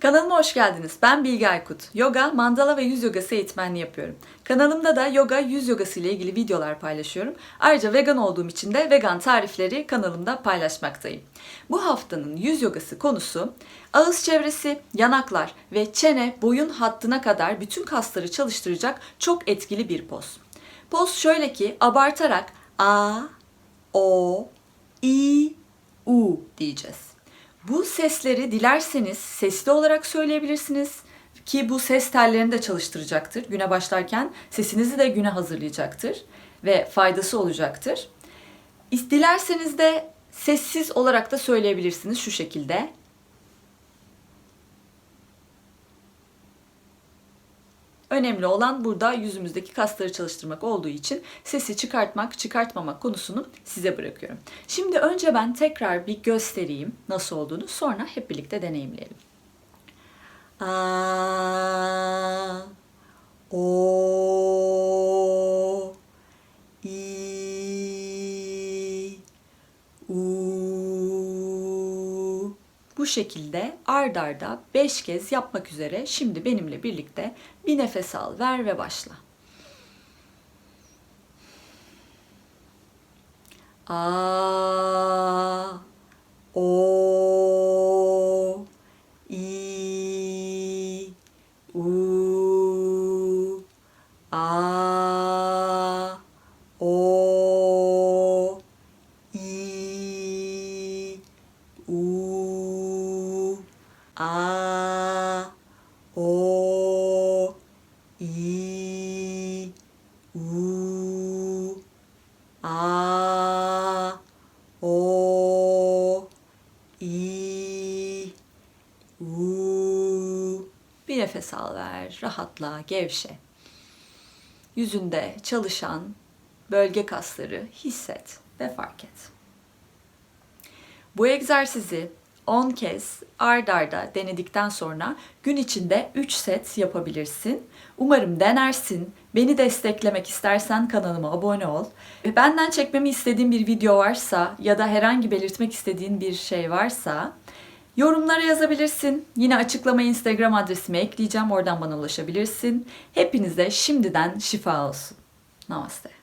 Kanalıma hoş geldiniz. Ben Bilge Aykut. Yoga, mandala ve yüz yogası eğitmenliği yapıyorum. Kanalımda da yoga, yüz yogası ile ilgili videolar paylaşıyorum. Ayrıca vegan olduğum için de vegan tarifleri kanalımda paylaşmaktayım. Bu haftanın yüz yogası konusu ağız çevresi, yanaklar ve çene boyun hattına kadar bütün kasları çalıştıracak çok etkili bir poz. Poz şöyle ki abartarak a, o, i, u diyeceğiz. Bu sesleri dilerseniz sesli olarak söyleyebilirsiniz ki bu ses tellerini de çalıştıracaktır. Güne başlarken sesinizi de güne hazırlayacaktır ve faydası olacaktır. Dilerseniz de sessiz olarak da söyleyebilirsiniz şu şekilde. Önemli olan burada yüzümüzdeki kasları çalıştırmak olduğu için sesi çıkartmak, çıkartmamak konusunu size bırakıyorum. Şimdi önce ben tekrar bir göstereyim nasıl olduğunu sonra hep birlikte deneyimleyelim. A O İ U bu şekilde ard arda 5 kez yapmak üzere şimdi benimle birlikte bir nefes al, ver ve başla. A O İ U A O İ U A O İ U A O İ U Bir nefes al ver, rahatla, gevşe. Yüzünde çalışan bölge kasları hisset ve fark et. Bu egzersizi 10 kez ard arda denedikten sonra gün içinde 3 set yapabilirsin. Umarım denersin. Beni desteklemek istersen kanalıma abone ol. Benden çekmemi istediğin bir video varsa ya da herhangi belirtmek istediğin bir şey varsa yorumlara yazabilirsin. Yine açıklama Instagram adresime ekleyeceğim. Oradan bana ulaşabilirsin. Hepinize şimdiden şifa olsun. Namaste.